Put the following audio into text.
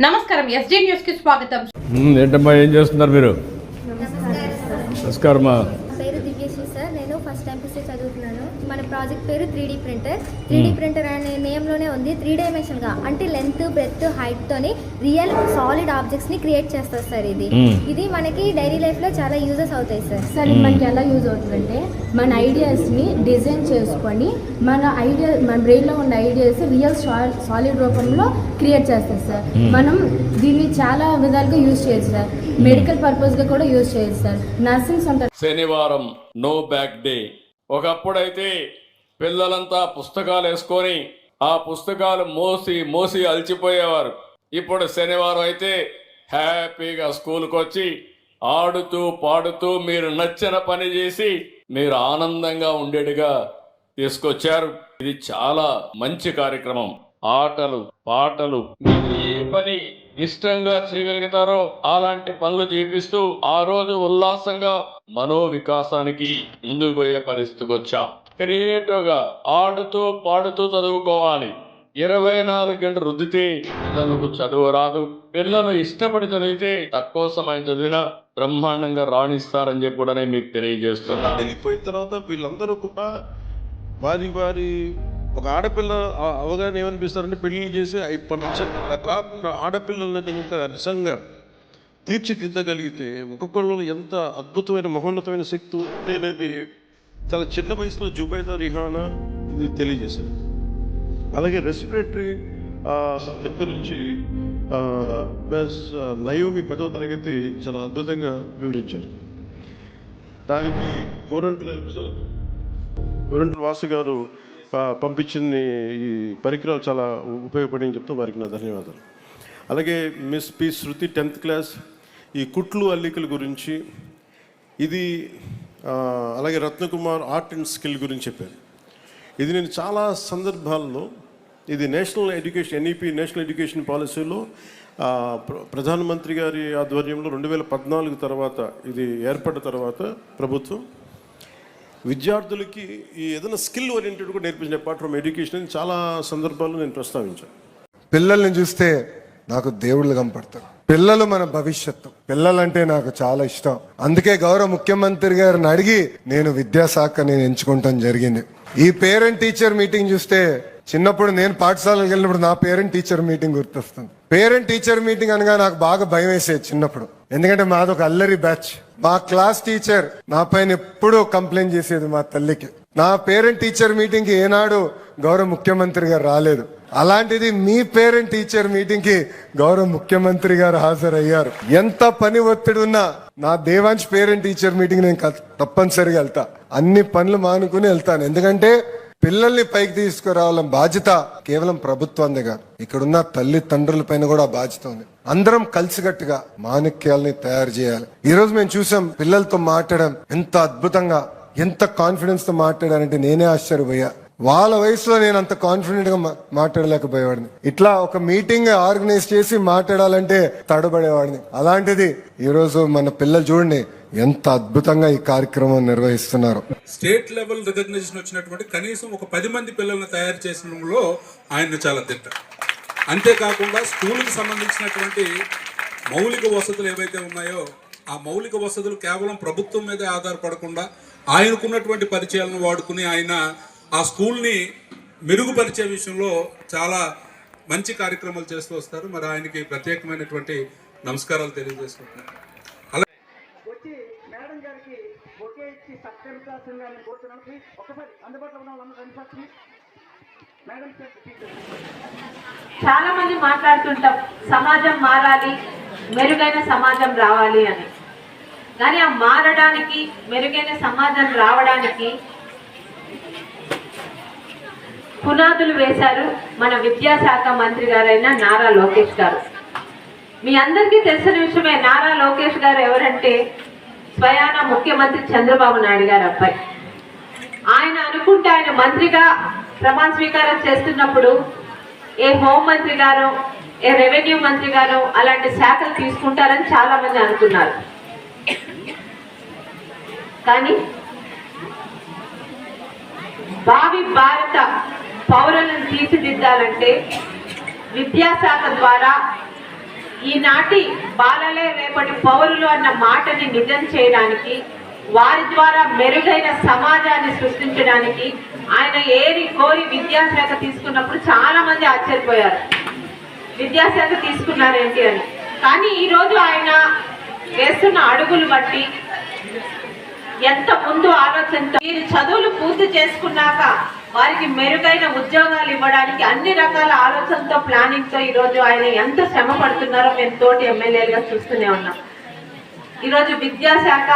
నమస్కారం ఎస్జీ న్యూస్కి స్వాగతం ఏంటమ్మా ఏం చేస్తున్నారు మీరు? నమస్కారం పేరు దివ్యశ్రీ సార్ నేను ఫస్ట్ ఎంపీసీ చదువుతున్నాను మన ప్రాజెక్ట్ పేరు three D printer three D printer అనే నేమ్లోనే ఉంది. త్రీ డైమెన్షన్గా అంటే లెంత్ బ్రెత్ హైట్తోని రియల్ సాలిడ్ ఆబ్జెక్ట్స్ని క్రియేట్ చేస్తారు సార్ ఇది. Hmm. ఇది మనకి డైలీ లైఫ్లో చాలా యూజెస్ అవుతాయి సార్ సార్ ఇది మనకి ఎలా యూజ్ అవుతుందంటే మన ఐడియాస్ని డిజైన్ చేసుకొని మన ఐడియా మన బ్రెయిన్లో ఉన్న ఐడియాస్ రియల్ సాలిడ్ రూపంలో క్రియేట్ చేస్తారు సార్ మనం దీన్ని చాలా విధాలుగా యూజ్ చేయొచ్చు సార్ మెడికల్ పర్పస్గా కూడా యూజ్ చేయొచ్చు సార్ నర్సింగ్స్ ఉంటారు శనివారం నో బ్యాక్ డే ఒకప్పుడైతే పిల్లలంతా పుస్తకాలు వేసుకొని ఆ పుస్తకాలు మోసి మోసి అలసిపోయేవారు ఇప్పుడు శనివారం అయితే హ్యాపీగా స్కూల్కి వచ్చి ఆడుతూ పాడుతూ మీరు నచ్చిన పని చేసి మీరు ఆనందంగా ఉండేట్టుగా తీసుకొచ్చారు. ఇది చాలా మంచి కార్యక్రమం. ఆటలు పాటలు మీరు ఏ పని ఇష్టంగా చేయగలుగుతారో అలాంటి పనులు చేపిస్తూ ఆ రోజు ఉల్లాసంగా మనోవికాసానికి ముందుకు పోయే పరిస్థితికి వచ్చాం. క్రియేటివ్గా ఆడుతూ పాడుతూ చదువుకోవాలి. ఇరవై నాలుగు గంటలు రుద్దితే పిల్లలకు చదువు రాదు. పిల్లలు ఇష్టపడి చదివితే తక్కువ సమయం చదివినా బ్రహ్మాండంగా రాణిస్తారని చెప్పి కూడా నేను మీకు తెలియజేస్తున్నా. వెళ్ళిపోయిన తర్వాత వీళ్ళందరూ కూడా వారి వారి ఒక ఆడపిల్ల అవగాహన ఏమనిపిస్తారంటే పెళ్ళి చేసి ఇప్పటి కాకుండా ఆడపిల్లలని ఇంకా నిజంగా తీర్చిదిద్దగలిగితే ఒక్కొక్కళ్ళు ఎంత అద్భుతమైన మహోన్నతమైన శక్తి అనేది చాలా చిన్న వయసులో జుబైదా రిహానా ఇది తెలియజేశారు. అలాగే రెస్పిరేటరీ దగ్గర నుంచి ప్లస్ లైవ్ పదో తరగతి చాలా అద్భుతంగా వివరించారు. దానికి గోరంట్ల గోరంట్ల వాసు గారు పంపించిన ఈ పరికరాలు చాలా ఉపయోగపడి చెప్తూ వారికి నా ధన్యవాదాలు. అలాగే miss P Sruthi tenth class ఈ కుట్లు అల్లికల గురించి ఇది అలాగే రత్నకుమార్ ఆర్ట్ అండ్ స్కిల్ గురించి చెప్పారు. ఇది నేను చాలా సందర్భాల్లో ఇది national education NEP national education పాలసీలో ప్ర- ప్రధానమంత్రి గారి ఆధ్వర్యంలో రెండు వేల పద్నాలుగు తర్వాత ఇది ఏర్పడ్డ తర్వాత ప్రభుత్వం విద్యార్థులకి ఈ ఏదైనా స్కిల్ ఓరియంటెడ్ కూడా నేర్పించిన పార్ట్ ఫ్రమ్ ఎడ్యుకేషన్ అని చాలా సందర్భాల్లో నేను ప్రస్తావించాను. పిల్లల్ని చూస్తే నాకు దేవుళ్ళు కనపడతారు. పిల్లలు మన భవిష్యత్తు. పిల్లలంటే నాకు చాలా ఇష్టం. అందుకే గౌరవ ముఖ్యమంత్రి గారిని అడిగి నేను విద్యాశాఖ నేను ఎంచుకుంటాం జరిగింది. ఈ పేరెంట్ టీచర్ మీటింగ్ చూస్తే చిన్నప్పుడు నేను పాఠశాలకు వెళ్ళినప్పుడు నా పేరెంట్ టీచర్ మీటింగ్ గుర్తొస్తుంది. పేరెంట్ టీచర్ మీటింగ్ అనగా నాకు బాగా భయం వేసేది చిన్నప్పుడు. ఎందుకంటే మాది ఒక అల్లరి బ్యాచ్. మా క్లాస్ టీచర్ నా పైన ఎప్పుడూ కంప్లైంట్ చేసేది మా తల్లికి. నా పేరెంట్ టీచర్ మీటింగ్కి ఏనాడు గౌరవ ముఖ్యమంత్రి గారు రాలేదు. అలాంటిది మీ పేరెంట్ టీచర్ మీటింగ్కి గౌరవ ముఖ్యమంత్రి గారు హాజరయ్యారు. ఎంత పని ఒత్తిడి ఉన్నా నా దేవాంశ్ పేరెంట్ టీచర్ మీటింగ్ నేను తప్పనిసరిగా వెళ్తా. అన్ని పనులు మానుకుని వెళ్తాను. ఎందుకంటే పిల్లల్ని పైకి తీసుకురావాలని బాధ్యత కేవలం ప్రభుత్వంది కాదు. ఇక్కడున్న తల్లి తండ్రుల పైన కూడా బాధ్యత ఉంది. అందరం కలిసికట్టుగా మాణిక్యాలని తయారు చేయాలి. ఈ రోజు మేము చూసాం పిల్లలతో మాట్లాడడం ఎంత అద్భుతంగా ఎంత కాన్ఫిడెన్స్తో మాట్లాడారంటే నేనే ఆశ్చర్యపోయా. వాళ్ళ వయసులో నేను అంత కాన్ఫిడెంట్గా మాట్లాడలేకపోయేవాడిని. ఇట్లా ఒక మీటింగ్ ఆర్గనైజ్ చేసి మాట్లాడాలంటే తడబడేవాడిని. అలాంటిది ఈరోజు మన పిల్లలు చూడండి ఎంత అద్భుతంగా ఈ కార్యక్రమం నిర్వహిస్తున్నారు. స్టేట్ లెవెల్ రికగ్నిషన్ వచ్చినటువంటి కనీసం ఒక పది మంది పిల్లల్ని తయారు చేసడంలో ఆయన చాలా తిట్ట అంతేకాకుండా స్కూల్కి సంబంధించినటువంటి మౌలిక వసతులు ఏవైతే ఉన్నాయో ఆ మౌలిక వసతులు కేవలం ప్రభుత్వం మీదే ఆధారపడకుండా ఆయనకున్నటువంటి పరిచయాలను వాడుకుని ఆయన ఆ స్కూల్ని మెరుగుపరిచే విషయంలో చాలా మంచి కార్యక్రమాలు చేస్తూ వస్తారు. మరి ఆయనకి ప్రత్యేకమైనటువంటి నమస్కారాలు తెలియజేసుకుంటున్నాను. వచ్చి మేడం గారికి ఒకే ఇచ్చి సత్కరించాల్సిందిగా నేను కోరుతున్నాను ప్లీజ్ ఒకసారి అందుబాటులో ఉన్న వాళ్ళందరూ రండి sir please madam sir teacher చాలా మంది మాట్లాడుతుంటాం సమాజం మారాలి మెరుగైన సమాజం రావాలి అని. కానీ ఆ మారడానికి మెరుగైన సమాజం రావడానికి పునాదులు వేశారు మన విద్యాశాఖ మంత్రి గారైన నారా లోకేష్ గారు. మీ అందరికీ తెలిసిన విషయమే నారా లోకేష్ గారు ఎవరంటే స్వయాన ముఖ్యమంత్రి చంద్రబాబు నాయుడు గారు అబ్బాయి. ఆయన అనుకుంటే ఆయన మంత్రిగా ప్రమాణ స్వీకారం చేస్తున్నప్పుడు ఏ హోం మంత్రి గారు ఏ రెవెన్యూ మంత్రి గారు అలాంటి శాఖలు తీసుకుంటారని చాలా మంది అనుకున్నారు. కానీ భావి భారత పౌరులను తీర్చిదిద్దాలంటే విద్యాశాఖ ద్వారా ఈనాటి బాలలే రేపటి పౌరులు అన్న మాటని నిజం చేయడానికి వారి ద్వారా మెరుగైన సమాజాన్ని సృష్టించడానికి ఆయన ఏరి కోరి విద్యాశాఖ తీసుకున్నప్పుడు చాలా మంది ఆశ్చర్యపోయారు. విద్యాశాఖ తీసుకున్నారేంటి అని. కానీ ఈరోజు ఆయన వేస్తున్న అడుగులు బట్టి ఎంత ముందు ఆలోచనతో మీరు చదువులు పూర్తి చేసుకున్నాక వారికి మెరుగైన ఉద్యోగాలు ఇవ్వడానికి అన్ని రకాల ఆలోచనతో ప్లానింగ్తో ఈరోజు ఆయన ఎంత శ్రమ పడుతున్నారో మేము తోటి ఎమ్మెల్యేలుగా చూస్తూనే ఉన్నాం. ఈరోజు విద్యాశాఖ